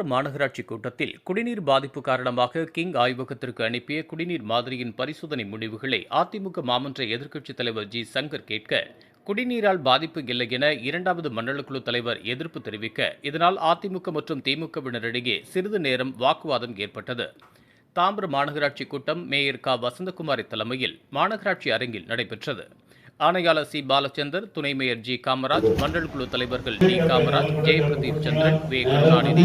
தாம்பரம் மாநகராட்சி கூட்டத்தில் குடிநீர் பாதிப்பு காரணமாக கிங் ஆய்வகத்திற்கு அனுப்பிய குடிநீர் மாதிரியின் பரிசோதனை முடிவுகளை அதிமுக மாமன்ற எதிர்க்கட்சித் தலைவர் ஜி. சங்கர் கேட்க குடிநீரால் பாதிப்பு இல்லை என இரண்டாவது மண்டலக்குழு தலைவர் எதிர்ப்பு தெரிவிக்க இதனால் அதிமுக மற்றும் திமுகவினரிடையே சிறிது நேரம் வாக்குவாதம் ஏற்பட்டது. தாம்பரம் மாநகராட்சி கூட்டம் மேயர் க. வசந்தகுமாரி தலைமையில் மாநகராட்சி அரங்கில் நடைபெற்றது. ஆணையாளர் சி. பாலச்சந்தர் துணை மேயர் ஜி. காமராஜ் மண்டல் குழு தலைவர்கள் டி. காமராஜ் ஜெயபிரதீப் சந்திரன் வே. கருணாநிதி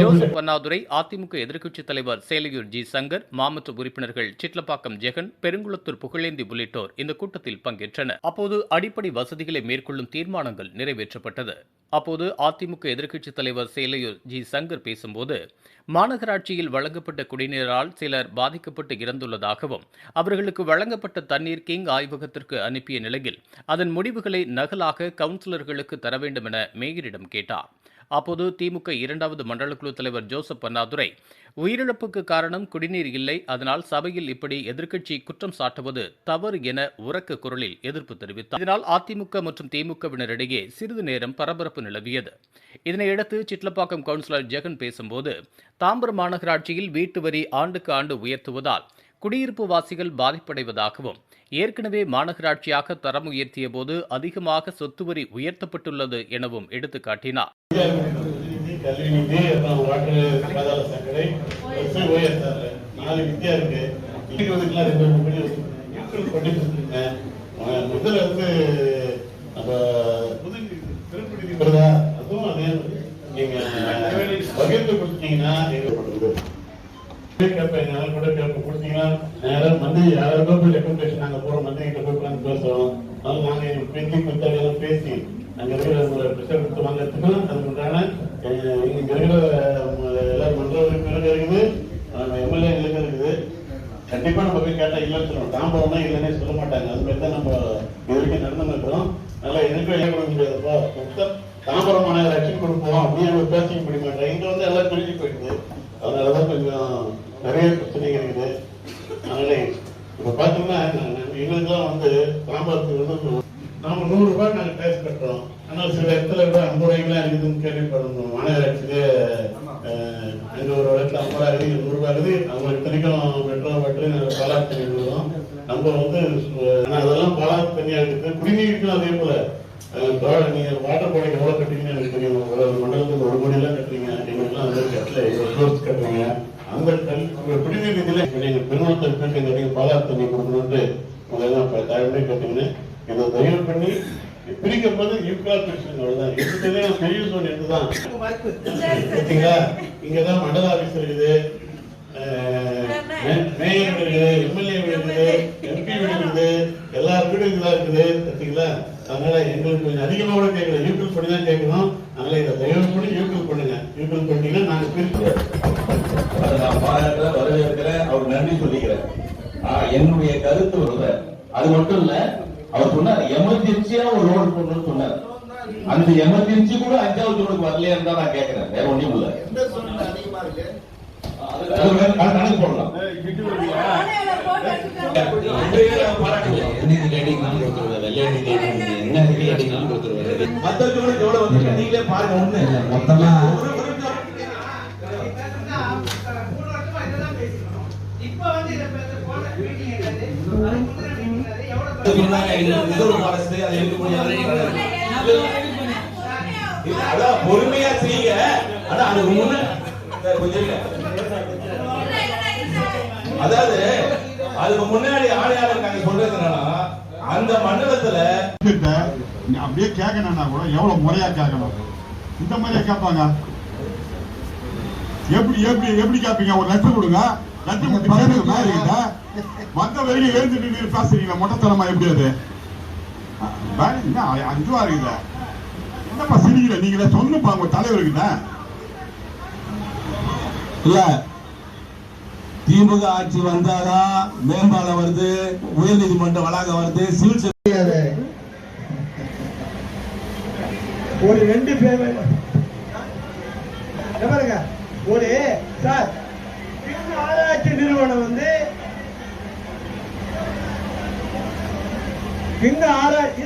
ஜோசப் அண்ணாதுரை அதிமுக எதிர்க்கட்சித் தலைவர் சேலையூர் ஜி. சங்கர் மாமற்ற உறுப்பினர்கள் சிட்லப்பாக்கம் ஜெகன் பெருங்குளத்தூர் புகழேந்தி உள்ளிட்டோர் இந்த கூட்டத்தில் பங்கேற்றனர். அப்போது அடிப்படை வசதிகளை மேற்கொள்ளும் தீர்மானங்கள் நிறைவேற்றப்பட்டது. அப்போது அதிமுக எதிர்க்கட்சித் தலைவர் சேலையூர் ஜி. சங்கர் பேசும்போது மாநகராட்சியில் வழங்கப்பட்ட குடிநீரால் சிலர் பாதிக்கப்பட்டு இறந்துள்ளதாகவும் அவர்களுக்கு வழங்கப்பட்ட தண்ணீர் கிங் ஆய்வகத்திற்கு அனுப்பிய நிலையில் அதன் முடிவுகளை நகலாக கவுன்சிலர்களுக்கு தர வேண்டும் என மேயரிடம் கேட்டார். அப்போது திமுக இரண்டாவது மண்டலக்குழு தலைவர் ஜோசப் அண்ணாதுரை உயிரிழப்புக்கு காரணம் குடிநீர் இல்லை அதனால் சபையில் இப்படி எதிர்க்கட்சி குற்றம் சாட்டுவது தவறு என உரக்க குரலில் எதிர்ப்பு தெரிவித்தார். இதனால் அதிமுக மற்றும் திமுகவினரிடையே சிறிது நேரம் பரபரப்பு நிலவியது. இதனையடுத்து சிட்லப்பாக்கம் கவுன்சிலர் ஜெகன் பேசும்போது தாம்பரம் மாநகராட்சியில் வீட்டு வரி ஆண்டுக்கு ஆண்டு உயர்த்துவதால் குடியிருப்பு வாசிகள் பாதிப்படைவதாகவும் ஏற்கனவே மாநகராட்சியாக தரம் உயர்த்திய போது அதிகமாக சொத்து வரி உயர்த்தப்பட்டுள்ளது எனவும் எடுத்துக்காட்டினார் நீங்க பகிர்ந்து கொடுத்தீங்கன்னா கூட வந்து மந்திரி ரெக்கமெண்டேஷன் நாங்கள் போகிறோம் மந்திரி கிட்ட போய் உட்கார்ந்து பேசுறோம் அதனால நாங்க எங்க பேசி குத்தாடியெல்லாம் பேசி அங்க இருக்கிற உங்களை பிரஷர் கொடுத்து வாங்கறதுக்கு அதுக்கு உண்டான அஹ், இங்க இருக்கிற அஹ், எல்லாரும் மன்ற உறுப்பினர்கள் இருக்குது எம்எல்ஏ இருக்குது கண்டிப்பா நம்ம போய் கேட்டா இல்லைன்னு சொல்லணும் தாம்பரம்னா இல்லைன்னே சொல்ல மாட்டாங்க அது மாதிரி தான் நம்ம இது வரைக்கும் நடந்து இருக்கிறோம் அதனால எனக்கும் ஏன் கொடுக்க முடியாதுப்பா மொத்தம் தாம்பரம் மாநகராட்சி கொடுப்போம் அப்படின்னு நம்ம பேசிக்க முடிய மாட்டேன் இங்க வந்து எல்லாம் பிரிஞ்சு போயிடுது அதனாலதான் கொஞ்சம் நிறைய பிரச்சனைகள் இருக்குது அதனால இப்ப பாத்தீங்கன்னா எங்களுக்குலாம் வந்து தாம்பரத்துக்கு வந்து நாம நூறு ரூபாய் நாங்க டேக்ஸ் கட்டுறோம் ஆனா சில இடத்துல கூட ஐம்பது கேள்விப்படணும் மாநகராட்சியிலே ஒரு இடத்துல ஐம்பது ரூபாய் இருக்குது நூறு ரூபாய் இருக்குது அவங்க இத்தனைக்கும் மெட்ரோ பற்றி நாங்க பாலாறு தண்ணி விடுவோம் நம்ம வந்து அதெல்லாம் பாலாறு தனியா இருக்குது குடிநீருக்கும் அதே போல. நீங்க வாட்டர் போர்டுக்கு எவ்வளவு கட்டுறீங்கன்னு எனக்கு தெரியும். ஒரு மண்டலத்துக்கு ஒரு கோடி எல்லாம் கட்டுறீங்க. எங்களுக்குலாம் அந்த கட்டல. இவ்வளவு க்ளோஸ் கட்டுறீங்க. அந்த குடிநீர் நிதியில நீங்க பெருமளத்தில் போயிட்டு எங்க பாலாறு தண்ணி கொடுக்கணும்னு உங்களை எல்லாம் தாழ்மையை கேட்டீங்கன்னு இதை தயவு பண்ணி பிரிக்கும் போது ஈக்குவலா பிரிச்சுங்க அவ்வளவுதான் இருக்கிறதுலே பெரிய சோன் இதுதான். பார்த்தீங்களா இங்கதான் மண்டல ஆபீஸ் இருக்குது. மேயர் இருக்குது எம்எல்ஏ வீடு இருக்குது எம்பி இருக்குது எல்லா வீடும் இதா இருக்குது. பார்த்தீங்களா அதனால எங்களுக்கு கொஞ்சம் அதிகமா கூட கேட்கல. யூக்கிள் பண்ணி தான் கேட்கணும். அதனால இதை தயவு பண்ணி யூக்கிள் பண்ணுங்க. யூக்கிள் பண்ணீங்கன்னா நாங்க பிரிக்கிறோம் நான் பாராட்டுறேன் வரவேற்கிறேன். அவர் நன்றி சொல்லிக்கிறேன். என்னுடைய கருத்து வருத. அது மட்டும் இல்ல அவர் சொன்னார் எமர்ஜென்சியா ஒரு ரோடு போடணும்னு சொன்னார். அந்த எமர்ஜென்சி கூட அஞ்சாவது ரோடுக்கு வரலையான்னு தான் நான் கேட்கிறேன். வேற ஒண்ணும் இல்ல. கணக்கு போடலாம். வந்து நீங்களே பாருங்க ஒண்ணு. மொத்தமா ரிசர்வ் ஃபாரஸ்ட் அதை எடுக்க முடியாது அதான் பொறுமையா செய்யுங்க ஆனா அதுக்கு முன்ன கொஞ்சம் அதாவது அதுக்கு முன்னாடி ஆணையாளர் நாங்க சொல்றது அந்த மண்டலத்துல நீ அப்படியே கேட்கணும்னா கூட எவ்வளவு முறையா கேட்கணும் இந்த மாதிரியா கேட்பாங்க எப்படி எப்படி எப்படி கேட்பீங்க ஒரு லட்சம் கொடுங்க லட்சம் கொடுத்து கேட்க மாதிரி மத்த வரைக்கும் எழுந்துட்டு நீங்க பேசுறீங்களா மொட்டத்தனமா எப்படி அது? என்ன அ- அஞ்சு ரூபா இருக்குல்ல என்னப்பா சிரிக்கிற? நீங்களே சொல்லுப்பா உங்க தலைவர்கிட்ட இல்ல. திமுக ஆட்சி வந்தாதான் மேம்பாலம் வருது உயர்நீதிமன்ற வளாகம் வருது சிவில் சர்வீஸ் ஒரு ரெண்டு பேர் பாருங்க. ஒரு சார் ஆராய்ச்சி நிறுவனம் வந்து இந்த ஆராய்ச்சி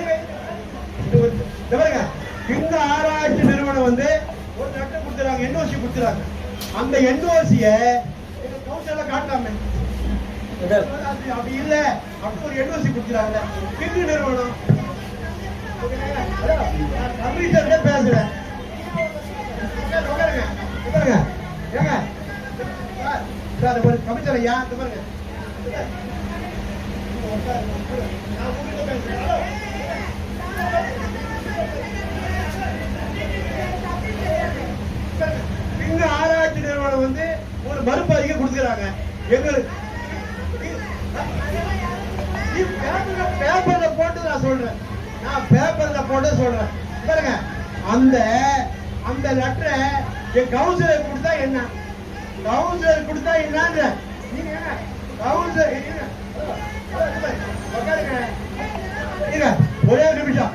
இந்த ஆராய்ச்சி நிறுவனம் வந்து ஒரு லட்சம் கொடுத்துறாங்க என்ஓசி கொடுத்துறாங்க. அந்த என்ஓசிய கவுன்சில காட்டாம. அப்படி இல்ல. அப்படி ஒரு என்ஓசி கொடுத்துறாங்க. கிங்கு நிறுவனம். பேசுறேன். உட்காருங்க, உட்காருங்க. ஏங்க சார், சார், இந்த பாருங்க, இந்த ஆராய்ச்சி நிறுவனம் வந்து ஒரு மறுப்பு அறிக்கை எங்களுக்கு பேப்பர்ல பேப்பர்ல போட்டு நான் சொல்றேன். நான் பேப்பர்ல போட்டு சொல்றேன். பாருங்க அந்த அந்த லெட்டரை என் கவுன்சிலர் கொடுத்தா என்ன? கவுன்சிலர் கொடுத்தா என்னன்ற? நீங்க என்ன? கவுன்சிலர் ஒரே நிமிஷம்.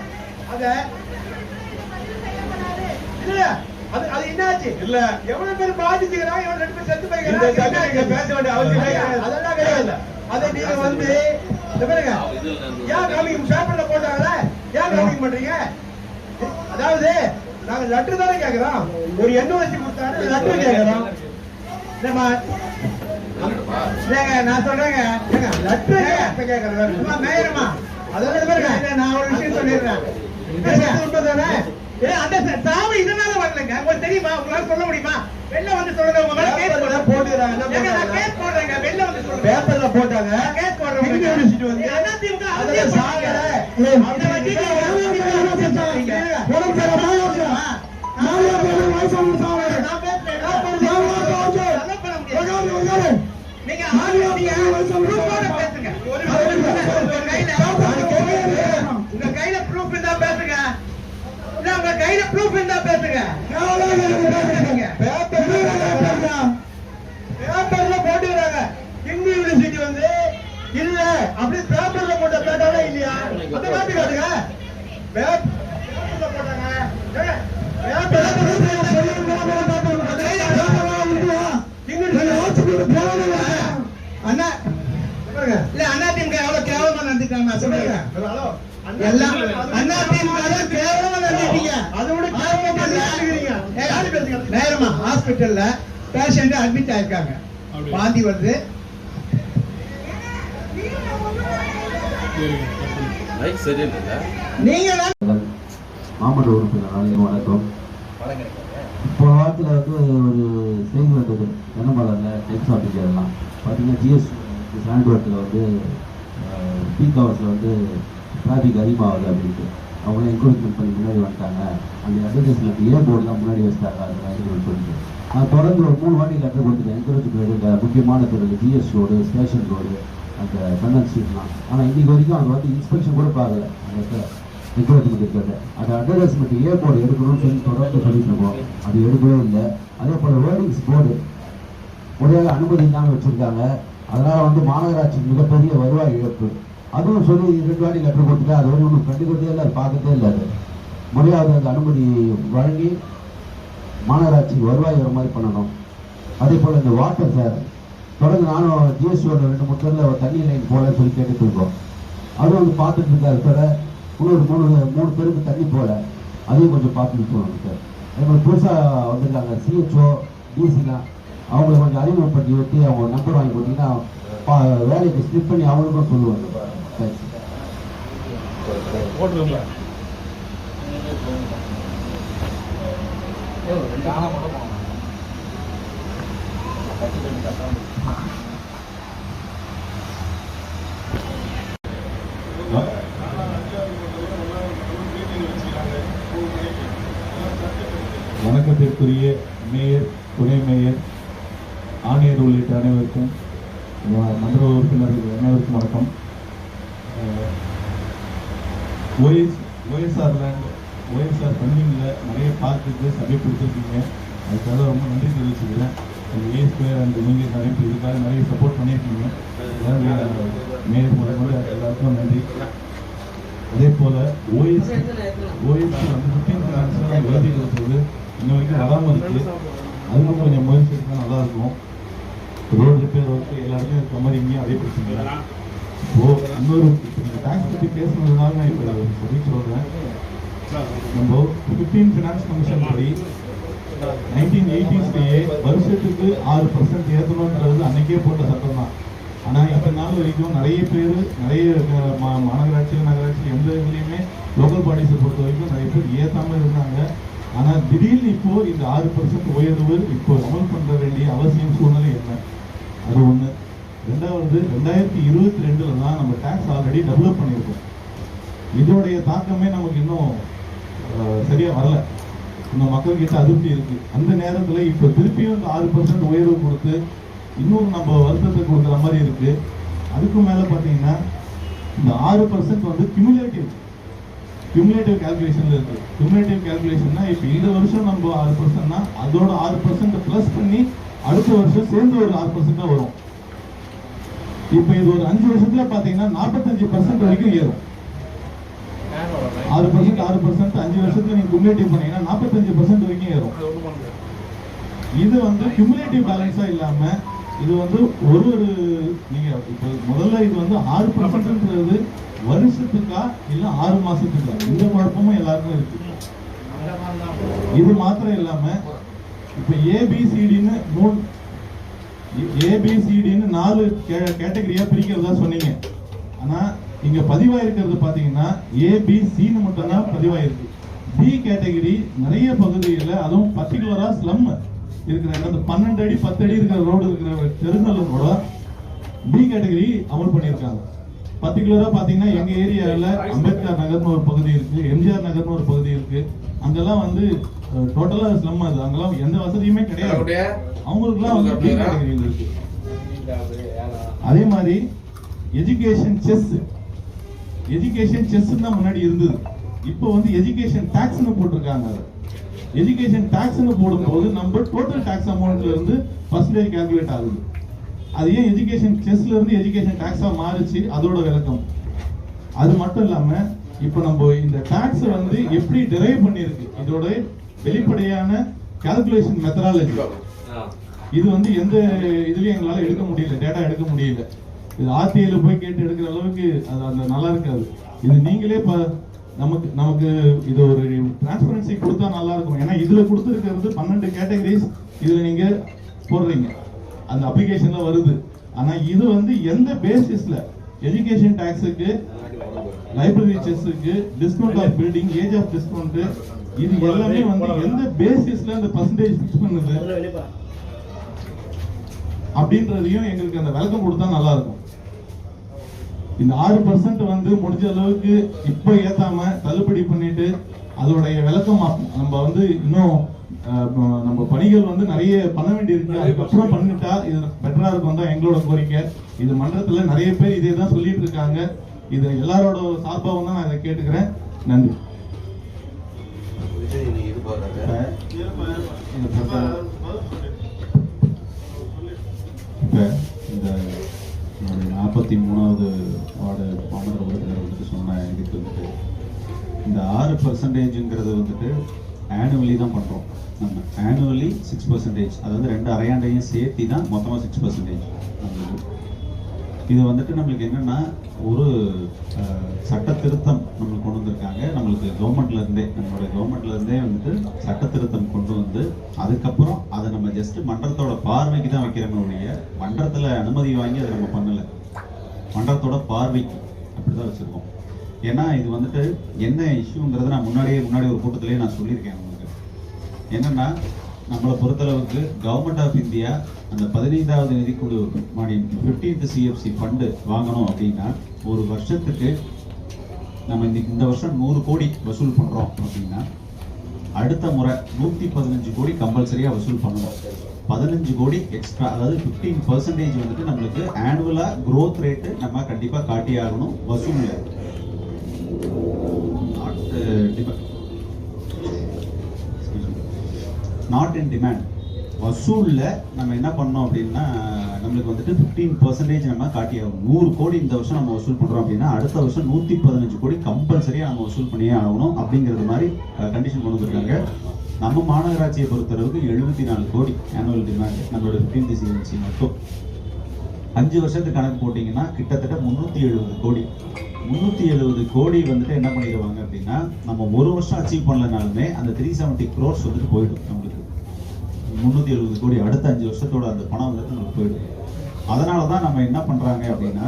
அத இல்ல அது அது என்னாச்சு? இல்ல. எவ்வளவு பேர் பாதிச்சுக்கிறாங்க? எவ்வளவு ரெண்டு பேர் செத்து பேச வேண்டிய அவசியம். அதெல்லாம் கிடையாது. அதை நீங்க வந்து பாருங்க. ஏன் காமிங் பேப்பர்ல போட்டாங்கல்ல ஏன் காமிங் பண்றீங்க? அதாவது நாங்க லெட்டர் தானே கேக்குறோம். ஒரு என்ஓசி கொடுத்தாரு லெட்டர் கேக்குறோம். நம்ம நான் சொல்றேங்க. மேயரமா இது பாருங்க. நான் ஒரு விஷயம் சொல்லிடுறேன். சாவு இதனால வரலங்க. உங்களுக்கு தெரியுமா? உங்களால சொல்ல முடியுமா? வெளில வந்து சொல்லுங்க உங்க மேல கேஸ் போடுறேங்க. வெளில வந்து சொல்லுங்க. பேப்பர்ல போட்டாங்க. கேஸ் போடுறேன் யூனிவர்சிட்டி வந்து சாகல அந்த உடம்பு? நான் பேசுறேன். நான் பேசுறேன். அதெல்லாம் பண்ண முடியாது. நீங்க ஆளுநர் ப்ரூஃபோட பேசுங்க ஒரு நிமிஷம். உங்க கையில ப்ரூஃப் இருந்தா பேசுங்க உங்க கையில ப்ரூஃப் இருந்தா பேசுங்க பேப்பர்ல போட்டுக்கிறாங்க இந்து யூனிவர்சிட்டி வந்து இல்ல அப்படி பேப்பர்ல போட்ட பேட்டாலே இல்லையா அந்த மாத்தி காட்டுங்க பேப்பர்ல போட்டாங்க பேப்பர்ல அண்ணா பாருங்க. இல்ல அண்ணா திமுக எவ்வளவு கேவலமா நடந்துட்டாங்க நான் சொல்றேன் எல்லாம் அண்ணா திமுக கேவலமா நடந்துட்டீங்க அதோட கேவலமா நடந்துக்கிறீங்க நேரமா ஹாஸ்பிடல்ல பேஷண்ட் அட்மிட் ஆயிருக்காங்க. வாந்தி வருது. நீங்க தான் மாமன்ற உறுப்பினர் அனைவரும் வணக்கம். வாரத்தில் வந்து ஒரு செய்தி வந்தது. தினமலரில் டெக்ஸ் பார்த்தீங்கன்னா ஜிஎஸ் சாண்ட்வர்ட்டில் வந்து பீக் ஹவர்ஸில் வந்து டிராஃபிக் அதிகமாகுது அப்படின்ட்டு. அவங்களே என்கரேஜ்மெண்ட் பண்ணி முன்னாடி வந்துட்டாங்க. அந்த அட்வர்டைஸ்மெண்ட் ஏ போர்டுலாம் முன்னாடி வச்சிட்டாங்க. அதெல்லாம் என்கரேஜ் பண்ணிட்டு. நான் தொடர்ந்து ஒரு மூணு வாட்டி லெட்டர் கொடுத்துட்டேன். என்கரேஜ் இந்த முக்கியமான தெருவில் ஜிஎஸ் ரோடு ஸ்டேஷன் ரோடு அந்த கண்ணன் ஸ்ட்ரீட்லாம் ஆனால் இன்றைக்கி வரைக்கும் அவங்க வந்து இன்ஸ்பெக்ஷன் கூட பார்க்கல. அந்த இடத்துல என்கரேஜ்மெண்ட் இருக்கிறது. அந்த அட்வர்டைஸ்மெண்ட் ஏ போர்டு எடுக்கணும்னு சொல்லி தொடர்ந்து சொல்லிட்டு இருக்கோம். அது எடுக்கவே இல்லை. அதே போல் வேர்டிங்ஸ் போர்டு முறையாக அனுமதி இல்லாமல் வச்சுருக்காங்க. அதனால வந்து மாநகராட்சி மிகப்பெரிய வருவாய் இழப்பு. அதுவும் சொல்லி ரெண்டு வாட்டி லெட்டர் கொடுத்துட்டு அது வரையும் ஒன்றும் கண்டுக்கிறதே இல்லை அது இல்லை அது. முறையாவது அந்த அனுமதி வழங்கி மாநகராட்சி வருவாய் வர மாதிரி பண்ணணும். அதே போல் இந்த வாட்டர் சார் தொடர்ந்து நானும் ஜிஎஸ்டியோட ரெண்டு மூணு தண்ணி லைன் போகலன்னு சொல்லி கேட்டுட்டு இருக்கோம். அதுவும் வந்து பார்த்துட்டு இருக்காரு சார் இன்னொரு மூணு மூணு பேருக்கு தண்ணி போகல. அதையும் கொஞ்சம் பார்த்துட்டு போகணும் சார் அதே மாதிரி புதுசாக வந்திருக்காங்க சிஹெச்ஓ டிசிலாம் அவங்களை கொஞ்சம் அறிமுகப்படுத்தி வச்சு அவங்க நம்பர் வாங்கி கொடுத்தீங்கன்னா வேலைக்கு ஸ்லிப் பண்ணி அவங்களுக்கும் சொல்லுவாங்க. வணக்கத்திற்குரிய மேயர் துணை மேயர் ஆணையர் அனைவருக்கும் மன்ற உறுப்பினர்கள் அனைவருக்கும் வணக்கம். ஓஎஸ் ஓஎஸ்ஆர் லேண்ட் ஓஎஸ்ஆர் ஃபண்டிங்கில் நிறைய பார்த்துட்டு சபை கொடுத்துருக்கீங்க அதுக்காக ரொம்ப நன்றி தெரிவிச்சுக்கிறேன். ஏ ஸ்கொயர் அண்ட் நீங்கள் நிறைய பேர் இதுக்காக நிறைய சப்போர்ட் பண்ணியிருக்கீங்க. மேலும் மேயர் முதல்ல எல்லாருக்கும் நன்றி. அதே போல் ஓஎஸ் ஓஎஸ் வந்து ஃபிஃப்டீன் ஃபினான்ஸ்லாம் எழுதி கொடுத்தது. இன்ன வரைக்கும் வராமல் இருக்குது அதுவும் கொஞ்சம் முயற்சி எடுத்தால் நல்லாயிருக்கும் இருக்கும் ரோடு வந்து எல்லாருமே இருக்க மாதிரி இங்கேயும் அதே பிரச்சனை தான் ஓ இன்னொரு இப்போ டேக்ஸ் பற்றி பேசுனதுனால நான் இப்போ சொல்லி சொல்கிறேன் நம்ம ஃபிஃப்டீன் ஃபினான்ஸ் கமிஷன் படி நைன்டீன் எயிட்டிஸ்லயே வருஷத்துக்கு ஆறு பர்சன்ட் ஏற்றணுன்றது அன்னைக்கே போட்ட சட்டம் தான். ஆனால் இத்தனை நாள் வரைக்கும் நிறைய பேர் நிறைய மாநகராட்சி நகராட்சி எந்த இதுலேயுமே லோக்கல் பாடிஸை பொறுத்த வரைக்கும் நிறைய பேர் ஏற்றாமல் இருந்தாங்க. ஆனால் திடீர்னு இப்போது இந்த ஆறு பர்சன்ட் உயர்வு இப்போ அமல் பண்ண வேண்டிய அவசியம் சூழ்நிலை என்ன? அது ஒன்று ரெண்டாவது ரெண்டாயிரத்தி இருபத்தி ரெண்டில் தான் நம்ம டேக்ஸ் ஆல்ரெடி டெவலப் பண்ணியிருக்கோம். இதோடைய தாக்கமே நமக்கு இன்னும் சரியாக வரல. இந்த மக்கள்கிட்ட அதிருப்தி இருக்குது அந்த நேரத்தில் இப்போ திருப்பியும் இந்த ஆறு பர்சன்ட் உயர்வு கொடுத்து இன்னும் நம்ம வருத்தத்தை கொடுக்குற மாதிரி இருக்குது அதுக்கு மேலே பார்த்தீங்கன்னா இந்த ஆறு பர்சன்ட் வந்து கியூமுலேட்டிவ் கியூமுலேட்டிவ் கேல்குலேஷனில் இருக்குது கியூமுலேட்டிவ் கால்குலேஷன்னா இப்போ இந்த வருஷம் நம்ம ஆறு பர்சன்ட்னா அதோட ஆறு பர்சன்ட் ப்ளஸ் பண்ணி அடுத்த வருஷம் சேர்ந்து ஒரு ஆறு பர்சன்ட் வரும். இப்போ இது ஒரு அஞ்சு வருஷத்துல பாத்தீங்கன்னா நாற்பத்தஞ்சு பர்சன்ட் வரைக்கும் ஏறும். ஆறு பர்சன்ட் ஆறு பர்சன்ட் அஞ்சு வருஷத்துல நீங்க குமுலேட்டிவ் பண்ணீங்கன்னா நாற்பத்தஞ்சு பர்சன்ட் வரைக்கும் ஏறும். இது வந்து கியூமுலேட்டிவ் பேலன்ஸா இல்லாம இது வந்து ஒரு ஒரு நீங்க இப்போ முதல்ல இது வந்து ஆறு பர்சன்ட்ன்றது வருஷத்துக்கா இல்ல ஆறு மாசத்துக்கா? இந்த குழப்பமும் எல்லாருக்கும் இருக்கு. இது மாத்திரம் இல்லாம இப்ப ஏபிசிடின்னு மூணு ஏபிசிடின்னு நாலு கேட்டகரியா பிரிக்கிறதா சொன்னீங்க. ஆனா இங்க பதிவாயிருக்கிறது பாத்தீங்கன்னா ஏபிசின்னு மட்டும் தான் பதிவாயிருக்கு. பி கேட்டகரி நிறைய பகுதிகளில் அதுவும் பர்டிகுலரா ஸ்லம் இருக்கிற அந்த பன்னெண்டு அடி பத்து அடி இருக்கிற ரோடு இருக்கிற தெருங்களும் கூட பி கேட்டகரி அமல் பண்ணியிருக்காங்க. பர்டிகுலரா பாத்தீங்கன்னா எங்க ஏரியாவில் நகர்னு ஒரு பகுதி இருக்கு எம்ஜிஆர் நகர்னு ஒரு பகுதி இருக்கு. அங்கெல்லாம் வந்து டோட்டலா ஸ்லம் அது. அங்கெல்லாம் எந்த வசதியுமே கிடையாது. அவங்களுக்குலாம் வந்து கேட்டகரியில் இருக்கு. அதே மாதிரி எஜுகேஷன் செஸ் எஜுகேஷன் செஸ் தான் முன்னாடி இருந்தது. இப்போ வந்து எஜுகேஷன் டாக்ஸ்னு போட்டிருக்காங்க எஜுகேஷன் டாக்ஸ்னு போடும்போது நம்ம டோட்டல் டாக்ஸ் அமௌண்ட்ல இருந்து பர்சன்டேஜ் கால்குலேட் ஆகுது. அது ஏன் எஜுகேஷன் செஸ்ல இருந்து எஜுகேஷன் டாக்ஸா மாறுச்சு? அதோட விளக்கம். அது மட்டும் இல்லாம இப்போ நம்ம இந்த டாக்ஸ் வந்து எப்படி டெரைவ் பண்ணிருக்கு இதோட வெளிப்படையான கால்குலேஷன் மெத்தடாலஜி இது வந்து எந்த இதுலயும் எங்களால எடுக்க முடியல டேட்டா எடுக்க முடியல. இது ஆர்டிஐல போய் கேட்டு எடுக்கிற அளவுக்கு அது அந்த நல்லா இருக்காது. இது நீங்களே ப நமக்கு நமக்கு இது ஒரு டிரான்ஸ்பரன்சி கொடுத்தா நல்லா இருக்கும். ஏன்னா இதுல கொடுத்துருக்கிறது பன்னெண்டு கேட்டகரிஸ் இதுல நீங்க போடுறீங்க. அந்த அப்ளிகேஷன்ல வருது. ஆனா இது வந்து எந்த பேசிஸ்ல எஜுகேஷன் டாக்ஸுக்கு library செஸ்ஸுக்கு discount of building age of discount இது எல்லாமே வந்து எந்த பேசிஸ்ல அந்த பர்சன்டேஜ் ஃபிக்ஸ் பண்ணுது? அப்படின்றதையும் எங்களுக்கு அந்த விளக்கம் கொடுத்தா நல்லா இருக்கும் இந்த ஆறு பர்சன்ட் வந்து முடிஞ்ச அளவுக்கு இப்போ ஏத்தாம தள்ளுபடி பண்ணிட்டு அதோடைய விளக்கம் நம்ம வந்து இன்னும் நம்ம பணிகள் வந்து நிறைய பண்ண வேண்டியிருக்கு. அதுக்கப்புறம் பண்ணிட்டா இது பெட்டரா இருக்கும் தான் எங்களோட கோரிக்கை. இது மன்றத்துல நிறைய பேர் இதே தான் சொல்லிட்டு இருக்காங்க. இது எல்லாரோட சார்பாகவும் தான் நான் இதை கேட்டுக்கிறேன். நன்றி. இப்போ இந்த நாற்பத்தி மூணாவது வார்டு மாமன்ற உறுப்பினர் வந்துட்டு சொன்ன இதுக்கு வந்துட்டு இந்த ஆறு பர்சன்டேஜுங்கிறது வந்துட்டு ஆனுவலி தான் பண்ணுறோம் நம்ம ஆனுவலி சிக்ஸ் பர்சன்டேஜ் அதாவது ரெண்டு அரையாண்டையும் சேர்த்தி தான் மொத்தமாக சிக்ஸ் பர்சன்டேஜ் இது வந்துட்டு நம்மளுக்கு என்னென்னா ஒரு சட்ட திருத்தம் நம்மளுக்கு கொண்டு வந்திருக்காங்க. நம்மளுக்கு கவர்மெண்ட்லேருந்தே நம்மளுடைய கவர்மெண்ட்லேருந்தே வந்துட்டு சட்ட திருத்தம் கொண்டு வந்து அதுக்கப்புறம் அதை நம்ம ஜஸ்ட் மன்றத்தோட பார்வைக்கு தான் வைக்கிறோமே ஒழிய மன்றத்துல அனுமதி வாங்கி அதை நம்ம பண்ணலை. மன்றத்தோட பார்வைக்கு அப்படிதான் வச்சுருக்கோம். ஏன்னா இது வந்துட்டு என்ன இஷ்யூங்கிறத நான் முன்னாடியே முன்னாடி ஒரு கூட்டத்திலேயே நான் சொல்லியிருக்கேன் உங்களுக்கு. என்னன்னா நம்மளை பொறுத்தளவுக்கு கவர்மெண்ட் ஆஃப் இந்தியா அந்த பதினைந்தாவது நிதிக்குழு மானியம் ஃபிஃப்டீன்த் சிஎஃப்சி ஃபண்டு வாங்கணும் அப்படின்னா ஒரு வருஷத்துக்கு நம்ம இந்த இந்த வருஷம் நூறு கோடி வசூல் பண்ணுறோம் அப்படின்னா அடுத்த முறை நூற்றி பதினஞ்சு கோடி கம்பல்சரியாக வசூல் பண்ணணும். பதினஞ்சு கோடி எக்ஸ்ட்ரா அதாவது ஃபிஃப்டீன் பர்சன்டேஜ் வந்துட்டு நம்மளுக்கு ஆனுவலாக க்ரோத் ரேட்டு நம்ம கண்டிப்பாக காட்டி ஆகணும் வசூல்ல. நாட் நாட் இன் டிமாண்ட் வசூலில் நம்ம என்ன பண்ணோம் அப்படின்னா நம்மளுக்கு வந்துட்டு ஃபிஃப்டீன் பர்சன்டேஜ் நம்ம காட்டி நூறு கோடி இந்த வருஷம் நம்ம வசூல் பண்ணுறோம் அப்படின்னா அடுத்த வருஷம் நூற்றி பதினஞ்சு கோடி கம்பல்சரியாக நம்ம வசூல் பண்ணியே ஆகணும் அப்படிங்கிறது மாதிரி கண்டிஷன் கொண்டு வந்திருக்காங்க. நம்ம மாநகராட்சியை பொறுத்தளவுக்கு எழுபத்தி நாலு கோடி ஆனுவல் டிமாண்ட் நம்மளோட ஃபிஃப்டீன் சிஎன்சி மட்டும். அஞ்சு வருஷத்துக்கு கணக்கு போட்டிங்கன்னா கிட்டத்தட்ட முந்நூற்றி எழுபது கோடி. முந்நூற்றி எழுபது கோடி வந்துட்டு என்ன பண்ணிடுவாங்க அப்படின்னா நம்ம ஒரு வருஷம் அச்சீவ் பண்ணலனாலுமே அந்த த்ரீ செவன்ட்டி க்ரோர்ஸ் வந்துட்டு போயிடும் நம்மளுக்கு. முந்நூற்றி எழுபது கோடி அடுத்த அஞ்சு வருஷத்தோட அந்த பணம் வந்துட்டு நம்மளுக்கு போயிடும். அதனால தான் நம்ம என்ன பண்ணுறாங்க அப்படின்னா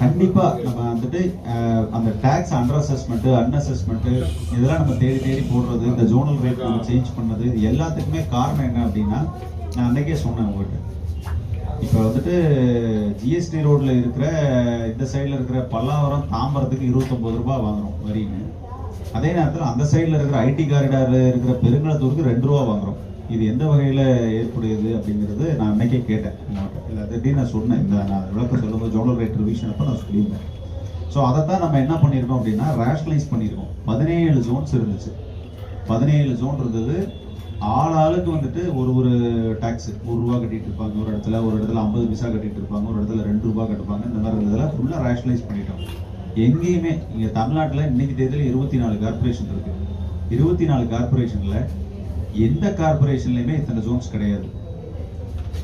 கண்டிப்பாக நம்ம வந்துட்டு அந்த டேக்ஸ் அண்டர் அன் அன்அசஸ்மெண்ட் இதெல்லாம் நம்ம தேடி தேடி போடுறது இந்த ஜோனல் ரேட் நம்ம சேஞ்ச் பண்ணது இது எல்லாத்துக்குமே காரணம் என்ன அப்படின்னா நான் அன்றைக்கே சொன்னேன் உங்கள்கிட்ட இப்போ வந்துட்டு ஜிஎஸ்டி ரோட்டில் இருக்கிற இந்த சைடில் இருக்கிற பல்லாவரம் தாம்பரத்துக்கு இருபத்தொம்பது ரூபா வாங்குறோம் வரின்னு. அதே நேரத்தில் அந்த சைடில் இருக்கிற ஐடி காரிடாரில் இருக்கிற பெருங்குளத்தூருக்கு ரெண்டு ரூபா வாங்குறோம். இது எந்த வகையில் ஏற்புடையது அப்படிங்கிறது நான் அன்னைக்கே கேட்டேன் உங்கள்கிட்ட இல்லை அதை நான் சொன்னேன். இந்த நான் விளக்கம் சொல்லும்போது ஜோனல் ரேட் ரிவிஷன் அப்போ நான் சொல்லியிருந்தேன். ஸோ அதை தான் நம்ம என்ன பண்ணியிருக்கோம் அப்படின்னா ரேஷனலைஸ் பண்ணியிருக்கோம். பதினேழு ஜோன்ஸ் இருந்துச்சு. பதினேழு ஜோன் இருந்தது ஆள் ஆளுக்கு வந்துட்டு ஒரு ஒரு டாக்ஸ் ஒரு ரூபா கட்டிட்டு இருப்பாங்க. ஒரு இடத்துல ஒரு இடத்துல ஐம்பது பைசா கட்டிட்டு இருப்பாங்க. ஒரு இடத்துல ரெண்டு ரூபா கட்டுப்பாங்க. இந்த மாதிரி இருந்ததெல்லாம் ஃபுல்லாக ரேஷனலைஸ் பண்ணிட்டோம். எங்கேயுமே இங்கே தமிழ்நாட்டில் இன்னைக்கு தேதியில் இருபத்தி நாலு கார்பரேஷன் இருக்கு. இருபத்தி நாலு கார்பரேஷனில் எந்த கார்பரேஷன்லையுமே இத்தனை ஜோன்ஸ் கிடையாது.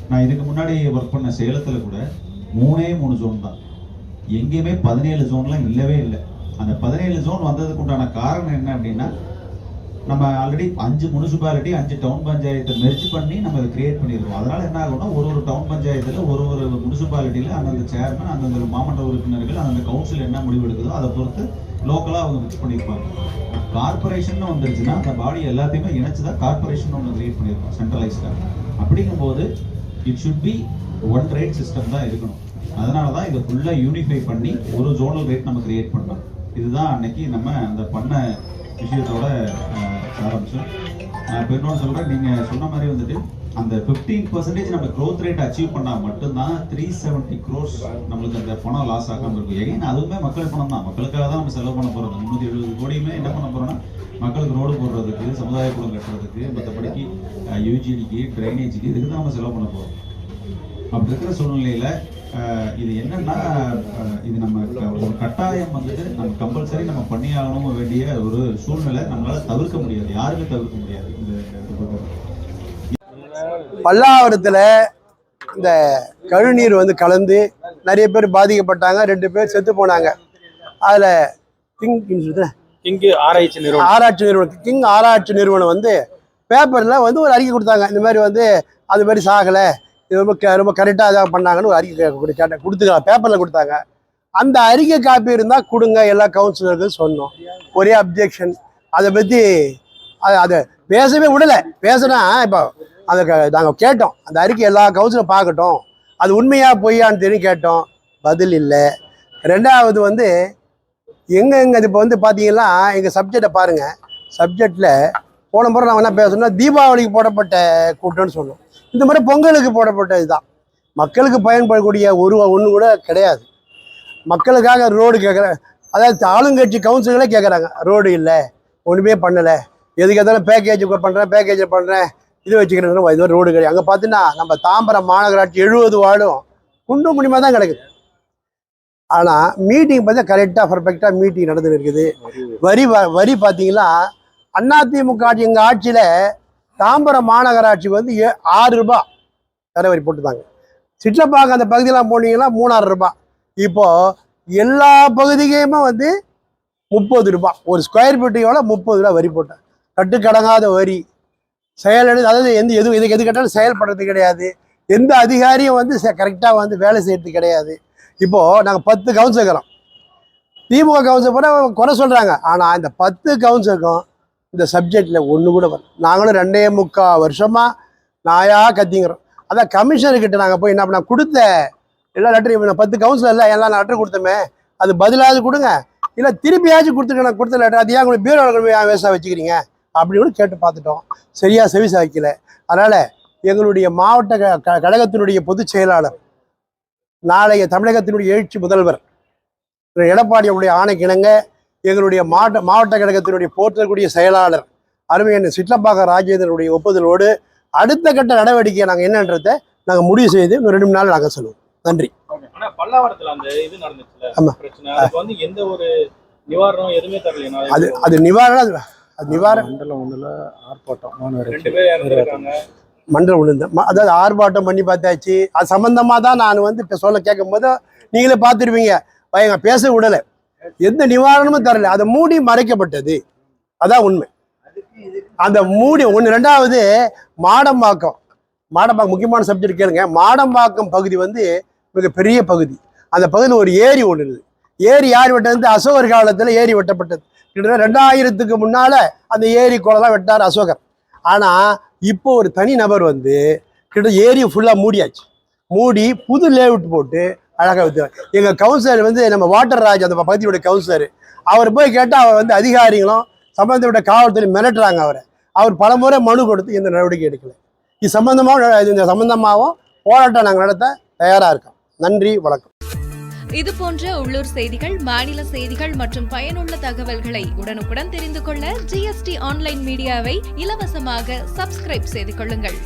நான் இதுக்கு முன்னாடி ஒர்க் பண்ண சேலத்தில் கூட மூணே மூணு ஜோன் தான். எங்கேயுமே பதினேழு ஜோன்லாம் இல்லவே இல்லை. அந்த பதினேழு ஜோன் வந்ததுக்கு உண்டான காரணம் என்ன அப்படின்னா நம்ம ஆல்ரெடி அஞ்சு முனிசிபாலிட்டி அஞ்சு டவுன் பஞ்சாயத்தை மெர்ஜ் பண்ணி நம்ம இதை கிரியேட் பண்ணியிருக்கோம் அதனால என்ன ஆகும்னா ஒரு ஒரு டவுன் பஞ்சாயத்தில் ஒரு ஒரு முனிசிபாலிட்டியில் அந்தந்த சேர்மன் அந்தந்த மாமன்ற உறுப்பினர்கள் அந்தந்த கவுன்சில் என்ன முடிவு எடுக்குதோ அதை பொறுத்து லோக்கலாக அவங்க மிக்ஸ் பண்ணியிருப்பாங்க. கார்பரேஷன் வந்துருச்சுன்னா அந்த பாடி எல்லாத்தையுமே இணைச்சு தான் கார்பரேஷன் ஒன்று கிரியேட் பண்ணியிருக்கோம் சென்ட்ரலைஸ்டாக அப்படிங்கும்போது it should be one rate system தான் இருக்கணும். அதனால தான் இதை ஃபுல்லாக யூனிஃபை பண்ணி ஒரு ஜோனல் ரேட் நம்ம கிரியேட் பண்ணோம் இதுதான் அன்னைக்கு நம்ம அந்த பண்ண விஷயத்தோட ஆரம்பித்தோம் நான் இப்போ இன்னொன்று சொல்கிறேன் நீங்கள் சொன்ன மாதிரி வந்துட்டு அந்த ஃபிஃப்டீன் பர்சன்டேஜ் நம்ம க்ரோத் ரேட் அச்சீவ் பண்ணால் மட்டும்தான் த்ரீ செவன்ட்டி க்ரோஸ் நம்மளுக்கு அந்த பணம் லாஸ் ஆகாமல் இருக்கும். ஏன் அதுவுமே மக்கள் பணம் தான். மக்களுக்காக தான் நம்ம செலவு பண்ண போகிறோம் முந்நூற்றி எழுபது கோடியுமே என்ன பண்ண போகிறோம்னா மக்களுக்கு ரோடு போடுறதுக்கு சமுதாய குளம் கட்டுறதுக்கு மற்றபடிக்கு யூஜிடிக்கு ட்ரைனேஜுக்கு இதுக்கு தான் நம்ம செலவு பண்ண போகிறோம் அப்படி இருக்கிற சூழ்நிலையில் இது என்னன்னா இது நம்ம ஒரு கட்டாயம் வந்துட்டு நம்ம கம்பல்சரி நம்ம பண்ணி ஆகணும் வேண்டிய ஒரு சூழ்நிலை நம்மளால தவிர்க்க முடியாது. யாருமே தவிர்க்க முடியாது. பல்லாவரத்தில் இந்த கழுநீர் வந்து கலந்து நிறைய பேர் பாதிக்கப்பட்டாங்க ரெண்டு பேர் செத்து போனாங்க. அதில் கிங் இங்கு ஆராய்ச்சி நிறுவனம். ஆராய்ச்சி நிறுவனம். கிங் ஆராய்ச்சி நிறுவனம் வந்து பேப்பரில் வந்து ஒரு அறிக்கை கொடுத்தாங்க. இந்த மாதிரி வந்து அது மாதிரி சாகலை. இது ரொம்ப க- ரொம்ப கரெக்டாக இதாக பண்ணாங்கன்னு ஒரு அறிக்கை கேட்டேன் கொடுத்துக்கலாம் பேப்பரில் கொடுத்தாங்க. அந்த அறிக்கை காப்பி இருந்தால் கொடுங்க எல்லா கவுன்சிலருக்கும் சொன்னோம். ஒரே அப்ஜெக்ஷன் அதை பற்றி அது அதை பேசவே விடலை. பேசுனா இப்போ அதை நாங்கள் கேட்டோம். அந்த அறிக்கை எல்லா கவுன்சிலும் பார்க்கட்டும். அது உண்மையாக பொய்யான்னு தெரியும் கேட்டோம். பதில் இல்லை. ரெண்டாவது வந்து எங்கே எங்கே இப்போ வந்து பார்த்தீங்கன்னா எங்கள் சப்ஜெக்டை பாருங்கள் சப்ஜெக்டில் போன முறை நாங்கள் என்ன பேசணும்னா தீபாவளிக்கு போடப்பட்ட கூட்டம்னு சொன்னோம். இந்த முறை பொங்கலுக்கு போடப்பட்ட இதுதான் மக்களுக்கு பயன்படக்கூடிய ஒரு ஒன்று கூட கிடையாது. மக்களுக்காக ரோடு கேட்குற அதாவது ஆளுங்கட்சி கவுன்சிலர்களே கேட்குறாங்க ரோடு இல்லை ஒன்றுமே பண்ணலை எதுக்கு எதாலும் பேக்கேஜ் பண்ணுறேன் பேக்கேஜ் பண்ணுறேன் இது வச்சுக்கிறேன் இது மாதிரி ரோடு கிடையாது. அங்கே பார்த்தீங்கன்னா நம்ம தாம்பரம் மாநகராட்சி எழுபது வார்டும் குண்டும் குடிமா தான் கிடக்குது. ஆனால் மீட்டிங் பார்த்தா கரெக்டாக பர்ஃபெக்டாக மீட்டிங் நடந்துன்னு இருக்குது. வரி. வ- வரி பார்த்தீங்கன்னா அதிமுக ஆட்சி எங்கள் ஆட்சியில் தாம்பரம் மாநகராட்சி வந்து ஏ ஆறு ரூபாய் தர வரி போட்டுதாங்க சிட்லப்பாக்கம் அந்த பகுதியெல்லாம் போனீங்கன்னா மூணாறு ரூபாய். இப்போ எல்லா பகுதிக்குமே வந்து முப்பது ரூபாய். ஒரு ஸ்கொயர் ஃபீட்டுக்கு முப்பது ரூபா வரி போட்டேன். கட்டுக்கடங்காத வரி. செயல் அதாவது எந்த எது எது எது கேட்டாலும் செயல்படுறது கிடையாது. எந்த அதிகாரியும் வந்து கரெக்டாக வந்து வேலை செய்யறது கிடையாது. இப்போது நாங்கள் பத்து கவுன்சில் திமுக கவுன்சில் கூட குறை சொல்கிறாங்க ஆனால் இந்த பத்து கவுன்சிலுக்கும் இந்த சப்ஜெக்டில் ஒன்று கூட வரல நாங்களும் ரெண்டே முக்கால் வருஷமாக நாயாக கத்திங்கிறோம் அதான் கமிஷனர்கிட்ட நாங்கள் போய் என்ன பண்ண கொடுத்த எல்லா லெட்டரையும் பத்து கவுன்சிலர் இல்லை எல்லா லெட்டர் கொடுத்தோமே. அது பதிலாவது கொடுங்க. இல்லை திருப்பியாச்சும் கொடுத்துருங்க நான் கொடுத்த லெட்டர் அது ஏன் உங்களுக்கு பீரோ வேஸ்ட்டாக வச்சுக்கிறீங்க? அப்படின்னு கேட்டு பார்த்துட்டோம். சரியாக சர்வீஸ் வைக்கல அதனால் எங்களுடைய மாவட்ட க- க- கழகத்தினுடைய பொதுச் செயலாளர் நாளைய தமிழகத்தினுடைய எழுச்சி முதல்வர் திரு எடப்பாடி அவருடைய ஆணைக்கிணங்க எங்களுடைய மாவட்ட மாவட்ட கழகத்தினுடைய போற்றக்கூடிய செயலாளர் அருமையான சிட்லப்பாக்க ராஜேந்திரனுடைய ஒப்புதலோடு அடுத்த கட்ட நடவடிக்கையை நாங்கள் என்னன்றதை நாங்கள் முடிவு செய்து இன்னும் ரெண்டு மூணு நாள் நாங்கள் சொல்லுவோம். நன்றி. அது அது நிவாரணம் அது- அது நிவாரணம். மண்டலம் ஒன்றுல ஆர்ப்பாட்டம் மண்டலம் அதாவது ஆர்ப்பாட்டம் பண்ணி பார்த்தாச்சு. அது சம்பந்தமாக தான் நான் வந்து இப்போ சொல்ல கேட்கும் போது நீங்களே பார்த்துருப்பீங்க. பயங்க பேச விடலை. எந்த நிவாரணமும் தரல. அதை மூடி மறைக்கப்பட்டது. அதான் உண்மை. அந்த மூடி ஒன்று ரெண்டாவது மாடம்பாக்கம். மாடம்பாக்கம் முக்கியமான சப்ஜெக்ட் கேளுங்க. மாடம்பாக்கம் பகுதி வந்து மிக பெரிய பகுதி. அந்த பகுதியில் ஒரு ஏரி ஒன்று இருக்குது. ஏரி யார் வெட்டது? அசோகர் காலத்தில் ஏரி வெட்டப்பட்டது. கிட்டத்தட்ட ரெண்டாயிரத்துக்கு முன்னால் அந்த ஏரி குளம்லாம் வெட்டார் அசோகர். ஆனால் இப்போ ஒரு தனி நபர் வந்து கிட்ட ஏரியை ஃபுல்லாக மூடியாச்சு. மூடி புது லேஅவுட் போட்டு அழகாக விற்று எங்கள் கவுன்சிலர் வந்து நம்ம வாட்டர் ராஜ் அந்த பகுதியோட கவுன்சிலர் அவர் போய் கேட்டால் அவர் வந்து அதிகாரிகளும் சம்பந்தப்பட்ட காவல்துறை மிரட்டுறாங்க அவரை. அவர் பலமுறை மனு கொடுத்து இந்த நடவடிக்கை எடுக்கல. இது சம்பந்தமாக இந்த சம்பந்தமாகவும் போராட்டம் நாங்கள் நடத்த தயாராக இருக்கோம். நன்றி வணக்கம். இது போன்ற உள்ளூர் செய்திகள் மாநில செய்திகள் மற்றும் பயனுள்ள தகவல்களை உடனுக்குடன் தெரிந்து கொள்ள ஜிஎஸ்டி ஆன்லைன் மீடியாவை இலவசமாக சப்ஸ்கிரைப் செய்து கொள்ளுங்கள்.